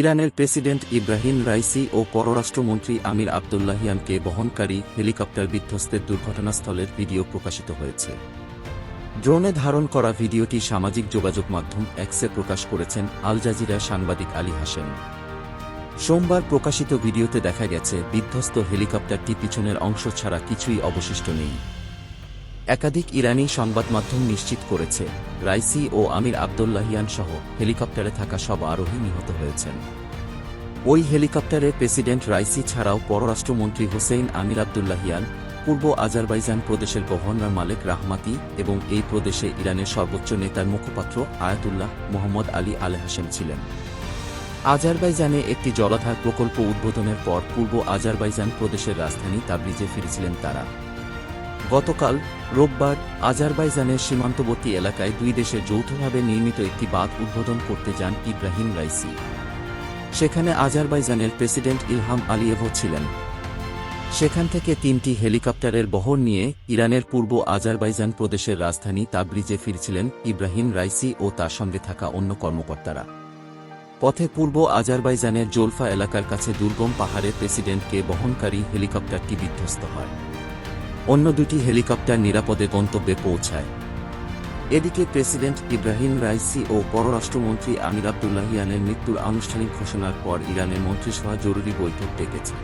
ইরানের president Ebrahim Raisi ও পররাষ্ট্রমন্ত্রী আমির আবদুল্লাহিয়ানকে বহনকারী হেলিকপ্টার বিধ্বস্তের দুর্ঘটনাস্থলের ভিডিও প্রকাশিত হয়েছে। ড্রোনে ধারণ করা ভিডিওটি সামাজিক যোগাযোগ মাধ্যম এক্সে প্রকাশ করেছেন আল জাজিরা সাংবাদিক আলী হাসেন। সোমবার প্রকাশিত ভিডিওতে দেখা গেছে, বিধ্বস্ত হেলিকপ্টারটি পিছনের অংশ ছাড়া কিছুই অবশিষ্ট নেই। একাধিক ইরানি সংবাদ মাধ্যম নিশ্চিত করেছে রাইসি ও আমির আবদুল্লাহিয়ান সহ হেলিকপ্টারে থাকা সব আরোহী নিহত হয়েছেন। ওই হেলিকপ্টারে প্রেসিডেন্ট রাইসি ছাড়াও পররাষ্ট্রমন্ত্রী হোসেইন আমির আবদুল্লাহিয়ান, পূর্ব আজারবাইজান প্রদেশের গভর্নর মালেক রাহমাতি এবং এই প্রদেশে ইরানের সর্বোচ্চ নেতার মুখপাত্র আয়াতুল্লাহ মোহাম্মদ আলী আলে হাসেম ছিলেন। আজারবাইজানে একটি জলাধার প্রকল্প উদ্বোধনের পর পূর্ব আজারবাইজান প্রদেশের রাজধানী তাবরিজে ফিরেছিলেন তারা। গতকাল রোববার আজারবাইজানের সীমান্তবর্তী এলাকায় দুই দেশে যৌথভাবে নির্মিত একটি বাঁধ উদ্বোধন করতে যান ইব্রাহিম রাইসি। সেখানে আজারবাইজানের প্রেসিডেন্ট ইলহাম আলিয়েভও ছিলেন। সেখান থেকে তিনটি হেলিকপ্টারের বহর নিয়ে ইরানের পূর্ব আজারবাইজান প্রদেশের রাজধানী তাবরিজে ফিরছিলেন ইব্রাহিম রাইসি ও তার সঙ্গে থাকা অন্য কর্মকর্তারা। পথে পূর্ব আজারবাইজানের জোলফা এলাকার কাছে দুর্গম পাহাড়ে প্রেসিডেন্টকে বহনকারী হেলিকপ্টারটি বিধ্বস্ত হয়। অন্য দুটি হেলিকপ্টার নিরাপদে গন্তব্যে পৌঁছায়। এদিকে প্রেসিডেন্ট ইব্রাহিম রাইসি ও পররাষ্ট্রমন্ত্রী আমির আবদুল্লাহিয়ানের মৃত্যুর আনুষ্ঠানিক ঘোষণার পর ইরানের মন্ত্রিসভা জরুরি বৈঠক ডেকেছে।